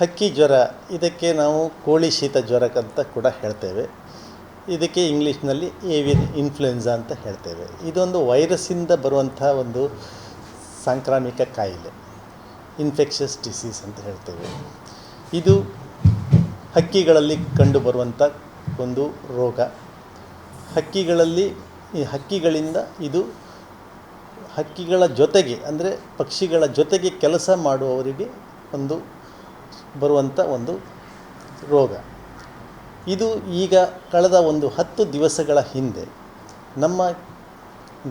ಹಕ್ಕಿ ಜ್ವರ, ಇದಕ್ಕೆ ನಾವು ಕೋಳಿ ಶೀತ ಜ್ವರಕ್ಕಂತ ಕೂಡ ಹೇಳ್ತೇವೆ. ಇದಕ್ಕೆ ಇಂಗ್ಲೀಷ್ನಲ್ಲಿ ಏವಿಯನ್ ಇನ್ಫ್ಲುಯೆನ್ಸಾ ಅಂತ ಹೇಳ್ತೇವೆ. ಇದೊಂದು ವೈರಸ್ಸಿಂದ ಬರುವಂಥ ಒಂದು ಸಾಂಕ್ರಾಮಿಕ ಕಾಯಿಲೆ, ಇನ್ಫೆಕ್ಷಸ್ ಡಿಸೀಸ್ ಅಂತ ಹೇಳ್ತೇವೆ. ಇದು ಹಕ್ಕಿಗಳಲ್ಲಿ ಕಂಡುಬರುವಂಥ ಒಂದು ರೋಗ. ಹಕ್ಕಿಗಳಲ್ಲಿ, ಈ ಹಕ್ಕಿಗಳಿಂದ ಇದು ಹಕ್ಕಿಗಳ ಜೊತೆಗೆ, ಅಂದರೆ ಪಕ್ಷಿಗಳ ಜೊತೆಗೆ ಕೆಲಸ ಮಾಡುವವರಿಗೆ ಒಂದು ಬರುವಂಥ ಒಂದು ರೋಗ. ಇದು ಈಗ ಕಳೆದ ಒಂದು ಹತ್ತು ದಿವಸಗಳ ಹಿಂದೆ ನಮ್ಮ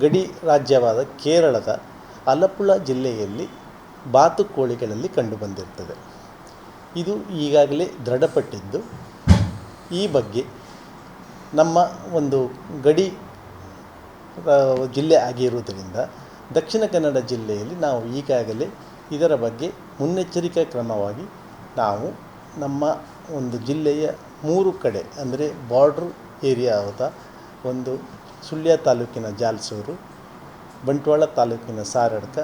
ಗಡಿ ರಾಜ್ಯವಾದ ಕೇರಳದ ಅಲಪ್ಪುಳ ಜಿಲ್ಲೆಯಲ್ಲಿ ಬಾತುಕೋಳಿಗಳಲ್ಲಿ ಕಂಡುಬಂದಿರ್ತದೆ. ಇದು ಈಗಾಗಲೇ ದೃಢಪಟ್ಟಿದ್ದು. ಈ ಬಗ್ಗೆ ನಮ್ಮ ಒಂದು ಗಡಿ ಜಿಲ್ಲೆ ಆಗಿರುವುದರಿಂದ ದಕ್ಷಿಣ ಕನ್ನಡ ಜಿಲ್ಲೆಯಲ್ಲಿ ನಾವು ಈಗಾಗಲೇ ಇದರ ಬಗ್ಗೆ ಮುನ್ನೆಚ್ಚರಿಕೆ ಕ್ರಮವಾಗಿ ನಾವು ನಮ್ಮ ಒಂದು ಜಿಲ್ಲೆಯ ಮೂರು ಕಡೆ, ಅಂದರೆ ಬಾರ್ಡ್ರ್ ಏರಿಯಾದ ಒಂದು ಸುಳ್ಯ ತಾಲೂಕಿನ ಜಾಲ್ಸೂರು, ಬಂಟ್ವಾಳ ತಾಲೂಕಿನ ಸಾರಡ್ಕ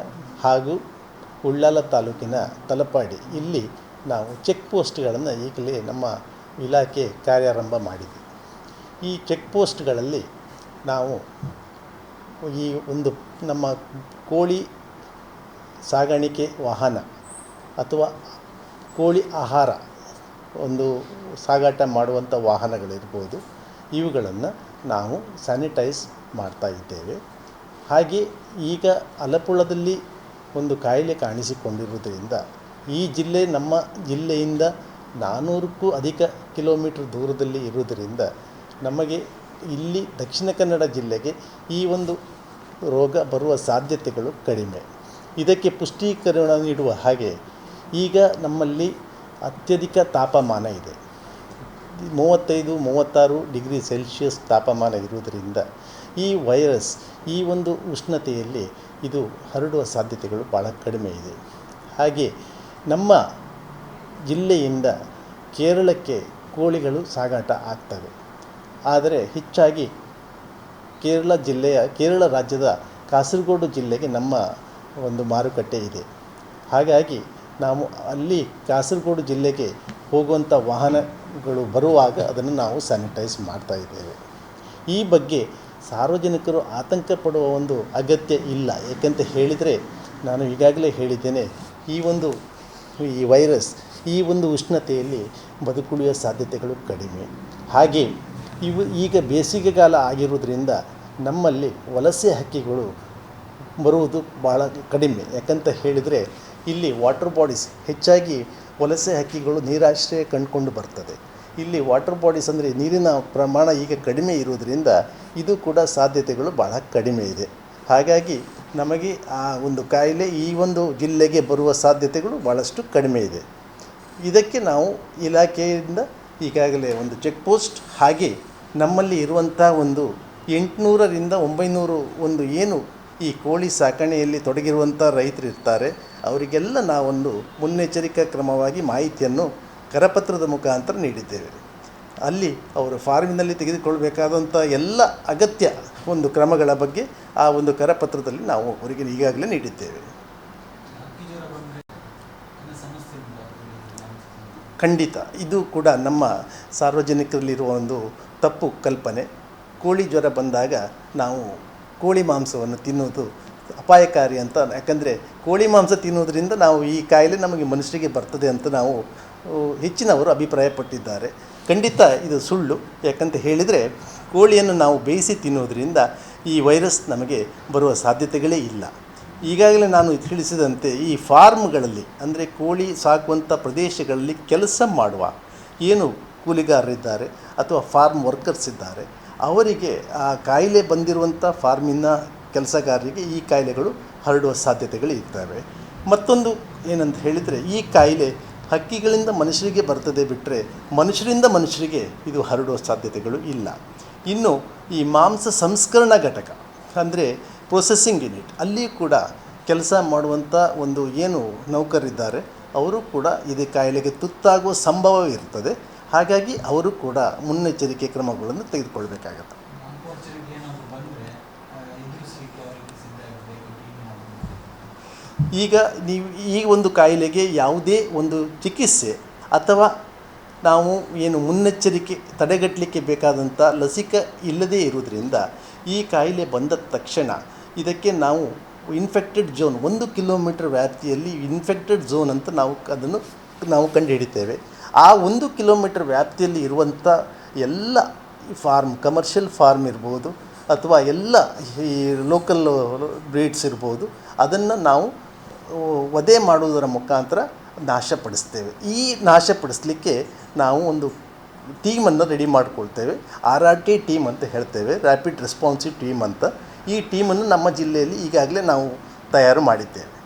ಹಾಗೂ ಉಳ್ಳಾಲ ತಾಲೂಕಿನ ತಲಪಾಡಿ. ಇಲ್ಲಿ ನಾವು ಚೆಕ್ ಪೋಸ್ಟ್ಗಳನ್ನು ಈಗಲೇ ನಮ್ಮ ಇಲಾಖೆ ಕಾರ್ಯಾರಂಭ ಮಾಡಿದೆ ಈ ಚೆಕ್ ಪೋಸ್ಟ್ಗಳಲ್ಲಿ ನಾವು ಈ ಒಂದು ನಮ್ಮ ಕೋಳಿ ಸಾಗಾಣಿಕೆ ವಾಹನ ಅಥವಾ ಕೋಳಿ ಆಹಾರ, ಒಂದು ಸಾಗಾಟ ಮಾಡುವಂಥ ವಾಹನಗಳಿರ್ಬೋದು. ಇವುಗಳನ್ನು ನಾವು ಸ್ಯಾನಿಟೈಸ್ ಮಾಡ್ತಾ ಇದ್ದೇವೆ. ಹಾಗೆ ಈಗ ಅಲಪುಳದಲ್ಲಿ ಒಂದು ಕಾಯಿಲೆ ಕಾಣಿಸಿಕೊಂಡಿರುವುದರಿಂದ ಈ ಜಿಲ್ಲೆ ನಮ್ಮ ಜಿಲ್ಲೆಯಿಂದ ನಾನ್ನೂರಕ್ಕೂ ಅಧಿಕ ಕಿಲೋಮೀಟ್ರ್ ದೂರದಲ್ಲಿ ಇರುವುದರಿಂದ ನಮಗೆ ಇಲ್ಲಿ ದಕ್ಷಿಣ ಕನ್ನಡ ಜಿಲ್ಲೆಗೆ ಈ ಒಂದು ರೋಗ ಬರುವ ಸಾಧ್ಯತೆಗಳು ಕಡಿಮೆ. ಇದಕ್ಕೆ ಪುಷ್ಟೀಕರಣ ನೀಡುವ ಹಾಗೆ ಈಗ ನಮ್ಮಲ್ಲಿ ಅತ್ಯಧಿಕ ತಾಪಮಾನ ಇದೆ. ಮೂವತ್ತೈದು, ಮೂವತ್ತಾರು ಡಿಗ್ರಿ ಸೆಲ್ಶಿಯಸ್ ತಾಪಮಾನ ಇರುವುದರಿಂದ ಈ ವೈರಸ್, ಈ ಒಂದು ಉಷ್ಣತೆಯಲ್ಲಿ ಇದು ಹರಡುವ ಸಾಧ್ಯತೆಗಳು ಭಾಳ ಕಡಿಮೆ ಇದೆ. ಹಾಗೆ ನಮ್ಮ ಜಿಲ್ಲೆಯಿಂದ ಕೇರಳಕ್ಕೆ ಕೋಳಿಗಳು ಸಾಗಾಟ ಆಗ್ತವೆ. ಆದರೆ ಹೆಚ್ಚಾಗಿ ಕೇರಳ ಜಿಲ್ಲೆಯ, ಕೇರಳ ರಾಜ್ಯದ ಕಾಸರಗೋಡು ಜಿಲ್ಲೆಗೆ ನಮ್ಮ ಒಂದು ಮಾರುಕಟ್ಟೆ ಇದೆ. ಹಾಗಾಗಿ ನಾವು ಅಲ್ಲಿ ಕಾಸರಗೋಡು ಜಿಲ್ಲೆಗೆ ಹೋಗುವಂಥ ವಾಹನಗಳು ಬರುವಾಗ ಅದನ್ನು ನಾವು ಸ್ಯಾನಿಟೈಸ್ ಮಾಡ್ತಾ ಇದ್ದೇವೆ. ಈ ಬಗ್ಗೆ ಸಾರ್ವಜನಿಕರು ಆತಂಕ ಪಡುವ ಒಂದು ಅಗತ್ಯ ಇಲ್ಲ. ಏಕೆಂತ ಹೇಳಿದರೆ ನಾನು ಈಗಾಗಲೇ ಹೇಳಿದ್ದೇನೆ, ಈ ಒಂದು ಈ ವೈರಸ್ ಈ ಒಂದು ಉಷ್ಣತೆಯಲ್ಲಿ ಬದುಕುಳಿಯ ಸಾಧ್ಯತೆಗಳು ಕಡಿಮೆ. ಹಾಗೆ ಇವು ಈಗ ಬೇಸಿಗೆಗಾಲ ಆಗಿರುವುದರಿಂದ ನಮ್ಮಲ್ಲಿ ವಲಸೆ ಹಕ್ಕಿಗಳು ಬರುವುದು ಭಾಳ ಕಡಿಮೆ. ಯಾಕಂತ ಹೇಳಿದರೆ ಇಲ್ಲಿ ವಾಟರ್ ಬಾಡೀಸ್ ಹೆಚ್ಚಾಗಿ ವಲಸೆ ಹಕ್ಕಿಗಳು ನೀರಾಶ್ರಯ ಕಂಡುಕೊಂಡು ಬರ್ತದೆ. ಇಲ್ಲಿ ವಾಟರ್ ಬಾಡೀಸ್ ಅಂದರೆ ನೀರಿನ ಪ್ರಮಾಣ ಈಗ ಕಡಿಮೆ ಇರುವುದರಿಂದ ಇದು ಕೂಡ ಸಾಧ್ಯತೆಗಳು ಬಹಳ ಕಡಿಮೆ ಇದೆ. ಹಾಗಾಗಿ ನಮಗೆ ಆ ಒಂದು ಕಾಯಿಲೆ ಈ ಒಂದು ಜಿಲ್ಲೆಗೆ ಬರುವ ಸಾಧ್ಯತೆಗಳು ಭಾಳಷ್ಟು ಕಡಿಮೆ ಇದೆ. ಇದಕ್ಕೆ ನಾವು ಇಲಾಖೆಯಿಂದ ಈಗಾಗಲೇ ಒಂದು ಚೆಕ್ ಪೋಸ್ಟ್ ಹಾಗೆ ನಮ್ಮಲ್ಲಿ ಇರುವಂಥ ಒಂದು ಎಂಟುನೂರರಿಂದ ಒಂಬೈನೂರು ಒಂದು ಏನು ಈ ಕೋಳಿ ಸಾಕಣೆಯಲ್ಲಿ ತೊಡಗಿರುವಂಥ ರೈತರು ಇರ್ತಾರೆ. ಅವರಿಗೆಲ್ಲ ನಾವೊಂದು ಮುನ್ನೆಚ್ಚರಿಕಾ ಕ್ರಮವಾಗಿ ಮಾಹಿತಿಯನ್ನು ಕರಪತ್ರದ ಮುಖಾಂತರ ನೀಡಿದ್ದೇವೆ. ಅಲ್ಲಿ ಅವರು ಫಾರ್ಮಿನಲ್ಲಿ ತೆಗೆದುಕೊಳ್ಬೇಕಾದಂಥ ಎಲ್ಲ ಅಗತ್ಯ ಒಂದು ಕ್ರಮಗಳ ಬಗ್ಗೆ ಆ ಒಂದು ಕರಪತ್ರದಲ್ಲಿ ನಾವು ಅವರಿಗೆ ಈಗಾಗಲೇ ನೀಡಿದ್ದೇವೆ? ಖಂಡಿತ. ಇದು ಕೂಡ ನಮ್ಮ ಸಾರ್ವಜನಿಕರಲ್ಲಿರುವ ಒಂದು ತಪ್ಪು ಕಲ್ಪನೆ. ಕೋಳಿ ಜ್ವರ ಬಂದಾಗ ನಾವು ಕೋಳಿ ಮಾಂಸವನ್ನು ತಿನ್ನುವುದು ಅಪಾಯಕಾರಿ ಅಂತ. ಯಾಕಂದರೆ ಕೋಳಿ ಮಾಂಸ ತಿನ್ನುವುದರಿಂದ ನಾವು ಈ ಕಾಯಿಲೆ ನಮಗೆ ಮನುಷ್ಯರಿಗೆ ಬರ್ತದೆ ಅಂತ ನಾವು ಹೆಚ್ಚಿನವರು ಅಭಿಪ್ರಾಯಪಟ್ಟಿದ್ದಾರೆ. ಖಂಡಿತ ಇದು ಸುಳ್ಳು. ಯಾಕಂತ ಹೇಳಿದರೆ ಕೋಳಿಯನ್ನು ನಾವು ಬೇಯಿಸಿ ತಿನ್ನುವುದರಿಂದ ಈ ವೈರಸ್ ನಮಗೆ ಬರುವ ಸಾಧ್ಯತೆಗಳೇ ಇಲ್ಲ. ಈಗಾಗಲೇ ನಾನು ತಿಳಿಸಿದಂತೆ ಈ ಫಾರ್ಮ್ಗಳಲ್ಲಿ, ಅಂದರೆ ಕೋಳಿ ಸಾಕುವಂಥ ಪ್ರದೇಶಗಳಲ್ಲಿ ಕೆಲಸ ಮಾಡುವ ಏನು ಕೂಲಿಗಾರರಿದ್ದಾರೆ ಅಥವಾ ಫಾರ್ಮ್ ವರ್ಕರ್ಸ್ ಇದ್ದಾರೆ ಅವರಿಗೆ ಆ ಕಾಯಿಲೆ ಬಂದಿರುವಂಥ ಫಾರ್ಮಿನ ಕೆಲಸಗಾರರಿಗೆ ಈ ಕಾಯಿಲೆಗಳು ಹರಡುವ ಸಾಧ್ಯತೆಗಳು ಇರ್ತವೆ. ಮತ್ತೊಂದು ಏನಂತ ಹೇಳಿದರೆ, ಈ ಕಾಯಿಲೆ ಹಕ್ಕಿಗಳಿಂದ ಮನುಷ್ಯರಿಗೆ ಬರ್ತದೆ ಬಿಟ್ಟರೆ ಮನುಷ್ಯರಿಂದ ಮನುಷ್ಯರಿಗೆ ಇದು ಹರಡುವ ಸಾಧ್ಯತೆಗಳು ಇಲ್ಲ. ಇನ್ನು ಈ ಮಾಂಸ ಸಂಸ್ಕರಣಾ ಘಟಕ, ಅಂದರೆ ಪ್ರೊಸೆಸಿಂಗ್ ಯೂನಿಟ್ ಅಲ್ಲಿ ಕೂಡ ಕೆಲಸ ಮಾಡುವಂಥ ಒಂದು ಏನು ನೌಕರಿದ್ದಾರೆ, ಅವರು ಕೂಡ ಇದೇ ಕಾಯಿಲೆಗೆ ತುತ್ತಾಗುವ ಸಂಭವವಿರ್ತದೆ. ಹಾಗಾಗಿ ಅವರು ಕೂಡ ಮುನ್ನೆಚ್ಚರಿಕೆ ಕ್ರಮಗಳನ್ನು ತೆಗೆದುಕೊಳ್ಬೇಕಾಗತ್ತೆ. ಈಗ ನೀವು ಈ ಒಂದು ಕಾಯಿಲೆಗೆ ಯಾವುದೇ ಒಂದು ಚಿಕಿತ್ಸೆ ಅಥವಾ ನಾವು ಏನು ಮುನ್ನೆಚ್ಚರಿಕೆ ತಡೆಗಟ್ಟಲಿಕ್ಕೆ ಬೇಕಾದಂಥ ಲಸಿಕೆ ಇಲ್ಲದೇ ಇರುವುದರಿಂದ ಈ ಕಾಯಿಲೆ ಬಂದ ತಕ್ಷಣ ಇದಕ್ಕೆ ನಾವು ಇನ್ಫೆಕ್ಟೆಡ್ ಝೋನ್ ಒಂದು ಕಿಲೋಮೀಟರ್ ವ್ಯಾಪ್ತಿಯಲ್ಲಿ ಇನ್ಫೆಕ್ಟೆಡ್ ಝೋನ್ ಅಂತ ನಾವು ಅದನ್ನು ನಾವು ಕಂಡುಹಿಡಿತೇವೆ ಆ ಒಂದು ಕಿಲೋಮೀಟರ್ ವ್ಯಾಪ್ತಿಯಲ್ಲಿ ಇರುವಂಥ ಎಲ್ಲ ಫಾರ್ಮ್ ಕಮರ್ಷಿಯಲ್ ಫಾರ್ಮ್ ಇರ್ಬೋದು ಅಥವಾ ಎಲ್ಲ ಈ ಲೋಕಲ್ ಬ್ರೀಡ್ಸ್ ಇರ್ಬೋದು, ಅದನ್ನು ನಾವು ವಧೆ ಮಾಡುವುದರ ಮುಖಾಂತರ ನಾಶಪಡಿಸ್ತೇವೆ ಈ ನಾಶಪಡಿಸಲಿಕ್ಕೆ ನಾವು ಒಂದು ಟೀಮನ್ನು ರೆಡಿ ಮಾಡಿಕೊಳ್ತೇವೆ. ಆರ್ ಆರ್ ಟಿ ಟೀಮ್ ಅಂತ ಹೇಳ್ತೇವೆ ರ್ಯಾಪಿಡ್ ರೆಸ್ಪಾನ್ಸಿವ್ ಟೀಮ್ ಅಂತ. ಈ ಟೀಮನ್ನು ನಮ್ಮ ಜಿಲ್ಲೆಯಲ್ಲಿ ಈಗಾಗಲೇ ನಾವು ತಯಾರು ಮಾಡಿದ್ದೇವೆ.